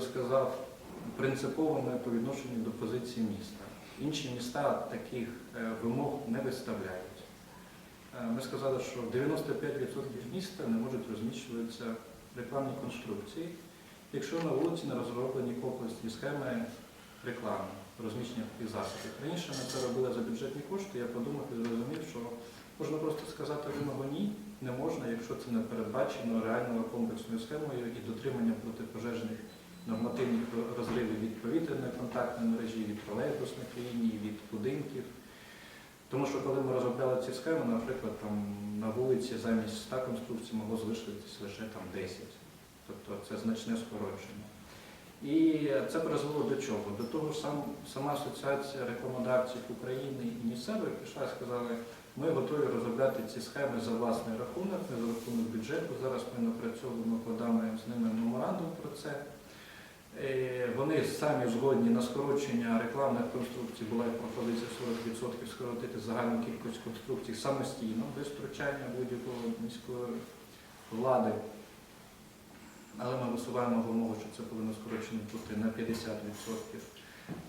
сказав, принциповими по відношенню до позиції міста. Інші міста таких е, вимог не виставляють. Е, Ми сказали, що 95% міста не можуть розміщуватися рекламні конструкції, якщо на вулиці не розроблені комплексні схеми реклами, розміщення таких засобів. Раніше ми це робили за бюджетні кошти, я подумав і зрозумів, що можна просто сказати вимогу ні, не можна, якщо це не передбачено реальною комплексною схемою і дотриманням протипожежних нормативних розривів від повітряної контактної мережі, від тролейбусних ліній, від будинків. Тому що коли ми розробляли ці схеми, наприклад, там на вулиці замість 100 конструкцій могло залишитися лише там 10. Тобто це значне скорочення. І це призвело до чого? До того ж сам, сама асоціація рекламодавців України і місцевих пішла і сказали, ми готові розробляти ці схеми за власний рахунок, не за рахунок бюджету. Зараз ми напрацьовуємо, складаємо з ними меморандум про це. Е, Вони самі згодні на скорочення рекламних конструкцій, була і пропозиція 40% скоротити загальну кількість конструкцій самостійно, без втручання будь-якого міської влади. Але ми висуваємо вимогу, що це повинно скорочено бути на 50%.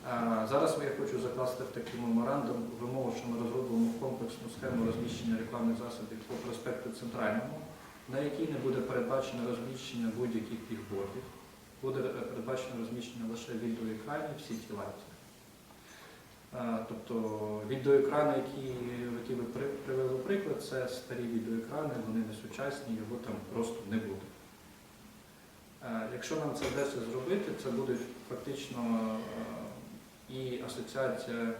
А Зараз я хочу закласти в такий меморандум вимогу, що ми розробимо комплексну схему розміщення рекламних засобів по проспекту Центральному, на якій не буде передбачено розміщення будь-яких бігбордів. Буде передбачено розміщення лише відеоекранів сіті лайті. Тобто відеоекрани, які, які ви привели приклад, це старі відеоекрани, вони не сучасні, його там просто не буде. Е, Якщо нам це вдасться зробити, це буде фактично е, і Асоціація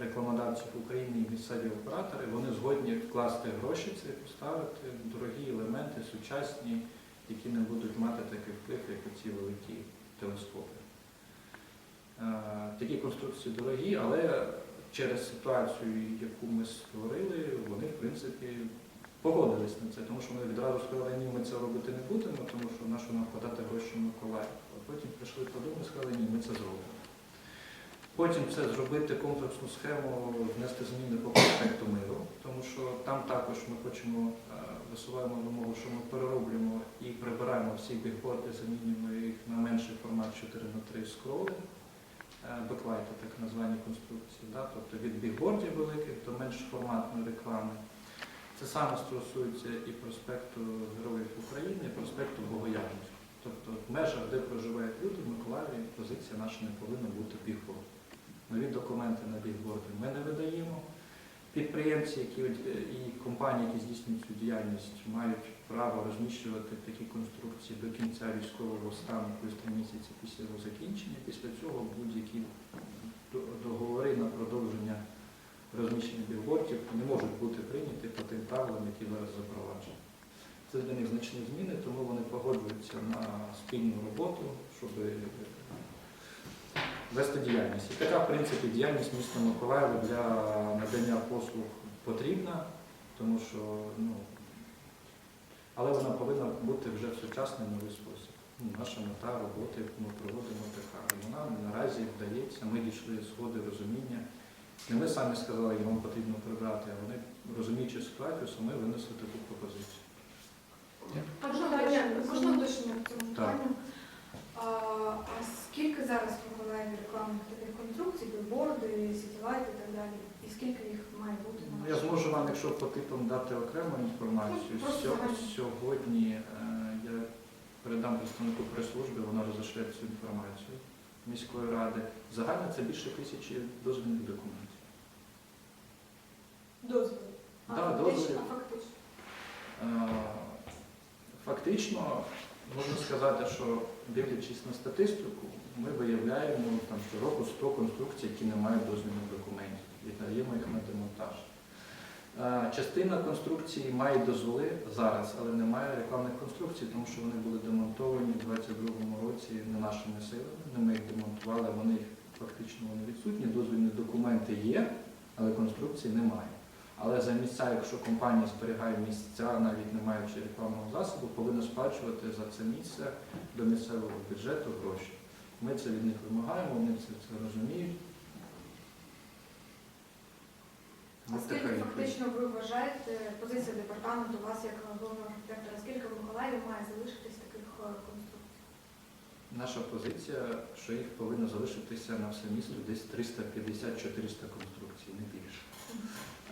рекламодавців України, і місцеві оператори, вони згодні вкласти гроші це поставити дорогі елементи, сучасні, які не будуть мати такий вплив, як ці великі телескопи. Е, Такі конструкції дорогі, але через ситуацію, яку ми створили, вони в принципі погодились на це, тому що ми відразу сказали, ні, ми це робити не будемо, тому що нащо нам вкладати гроші в Миколаїв. А потім прийшли подумали, сказали, ні, ми це зробимо. Потім це зробити комплексну схему, внести зміни по проспекту миру, тому що там також ми хочемо е, висуваємо вимогу, що ми перероблюємо і прибираємо всі бігборди, замінюємо їх на менший формат 4 на 3 скроли, е, беклайти, так названі конструкції, да? тобто від бігбордів великих до менш форматної реклами. Це саме стосується і проспекту Героїв України, і проспекту Богоявленського. Тобто в межах, де проживають люди, в Миколаєві позиція наша не повинна бути бігборд. Нові документи на бігборди ми не видаємо. Підприємці які, е, і компанії, які здійснюють цю діяльність, мають право розміщувати такі конструкції до кінця військового стану, три місяці після його закінчення. Після цього будь-які договори на продовження розміщення білбордів не можуть бути прийняті по тим правилам, які зараз запроваджені. Це для них значні зміни, тому вони погоджуються на спільну роботу, щоб вести діяльність. І така, в принципі, діяльність міста Миколаєва для надання послуг потрібна, тому що, ну, але вона повинна бути вже в сучасний новий спосіб. Ну, Наша мета роботи, яку ми проводимо така. Вона наразі вдається, ми дійшли згоди розуміння. Не ми самі сказали, що вам потрібно прибрати, а вони, розуміючи ситуацію, самі винесли таку пропозицію. Можна уточнення в цьому Так. А, скільки зараз в Миколаєві рекламних таких конструкцій, білборди, сітілайти і так далі? І скільки їх має бути Ну, Я зможу вам, якщо по типам дати окрему інформацію. Ну, просто Сьо- загально. Сьогодні е, я передам представнику прес-служби, вона розійшли цю інформацію міської ради. Загально це більше тисячі дозвільних документів. дозвіл? Да, а, дозвіл. фактично, а фактично? Е, Фактично, можна сказати, що дивлячись на статистику, ми виявляємо там щороку 100 конструкцій, які не мають дозвільних документів, і даємо їх на демонтаж. Частина конструкцій має дозволи зараз, але немає рекламних конструкцій, тому що вони були демонтовані у 2022 році не нашими силами. Не ми їх демонтували, вони їх фактично вони відсутні. Дозвільні документи є, але конструкцій немає. Але за місця, якщо компанія зберігає місця, навіть не маючи рекламного засобу, повинна сплачувати за це місце до місцевого бюджету гроші. Ми це від них вимагаємо, вони це, це розуміють. А скільки фактично ви вважаєте позиція департаменту вас як головного архітектора? Скільки в Миколаєві має залишитись таких е, конструкцій? Наша позиція, що їх повинно залишитися на все місто десь 350-400 конструкцій, не більше.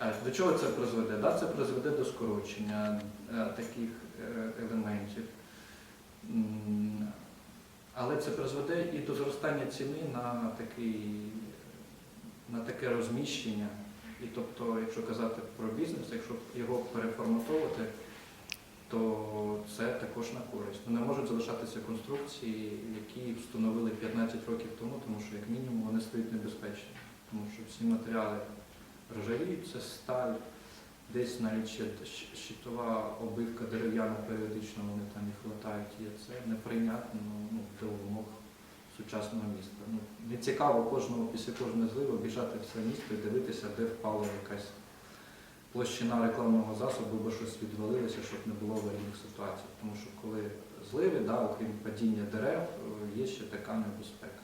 Е, До чого це призведе? Да, це призведе до скорочення е, таких е, елементів. Але це призведе і до зростання ціни на, такий, на таке розміщення. І тобто, якщо казати про бізнес, якщо його переформатовувати, то це також на користь. Ну, Не можуть залишатися конструкції, які встановили 15 років тому, тому що як мінімум вони стають небезпечні. Тому що всі матеріали ржавіють, це сталь, десь навіть ще щитова обивка дерев'яна періодично вони там їх латають. І це неприйнятно ну, до умов сучасного міста. Ну, не цікаво кожного після кожної зливи обіжати все місто і дивитися, де впала якась площина рекламного засобу, бо щось відвалилося, щоб не було аварійних ситуацій. Тому що коли зливи, да, окрім падіння дерев, е, є ще така небезпека.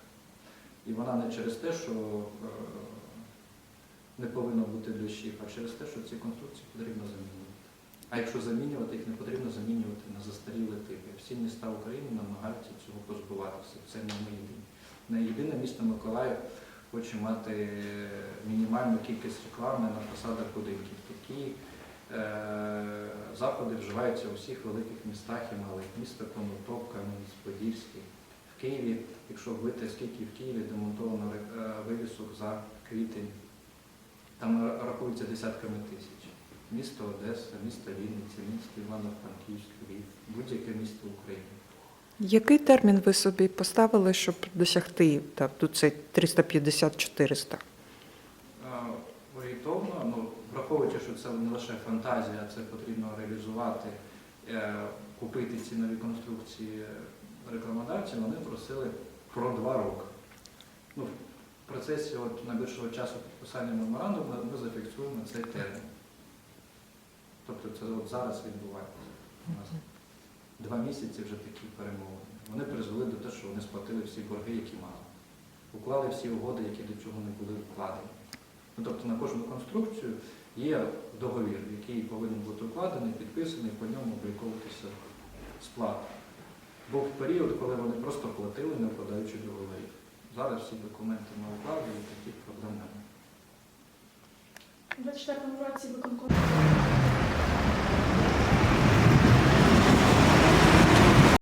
І вона не через те, що е, не повинно бути дощів, а через те, що ці конструкції потрібно замінювати. А якщо замінювати, їх не потрібно замінювати на застарілі типи. Всі міста України намагаються цього позбуватися. Це не ми єдині. Не єдине місто Миколаїв хоче мати мінімальну кількість реклами на фасадах будинків. Такі е, заходи вживаються у всіх великих містах і малих. Місто Конотоп, Кам'янець-Подільський. В Києві, якщо вбити, скільки в Києві демонтовано е, вивісок за квітень, там ра- рахується десятками тисяч. Місто Одеса, місто Вінниця, місто Івано-Франківськ, Львів, будь-яке місто України. Який термін ви собі поставили, щоб досягти так, до цей 350-400? Е, Орієнтовно, ну, враховуючи, що це не лише фантазія, це потрібно реалізувати, е, купити ці нові конструкції рекламодавці, вони просили про два роки. Ну, в процесі от, найближчого часу підписання меморандуму ми зафіксуємо цей термін. Тобто це от зараз відбувається. У нас два місяці вже такі перемовини. Вони призвели до того, що вони сплатили всі борги, які мали. Уклали всі угоди, які до цього не були вкладені. Ну, тобто на кожну конструкцію є договір, який повинен бути укладений, підписаний, по ньому обліковуватися сплата. Був період, коли вони просто платили, не вкладаючи договорів. Зараз всі документи на укладі і таких проблем немає. У 24-му році виконком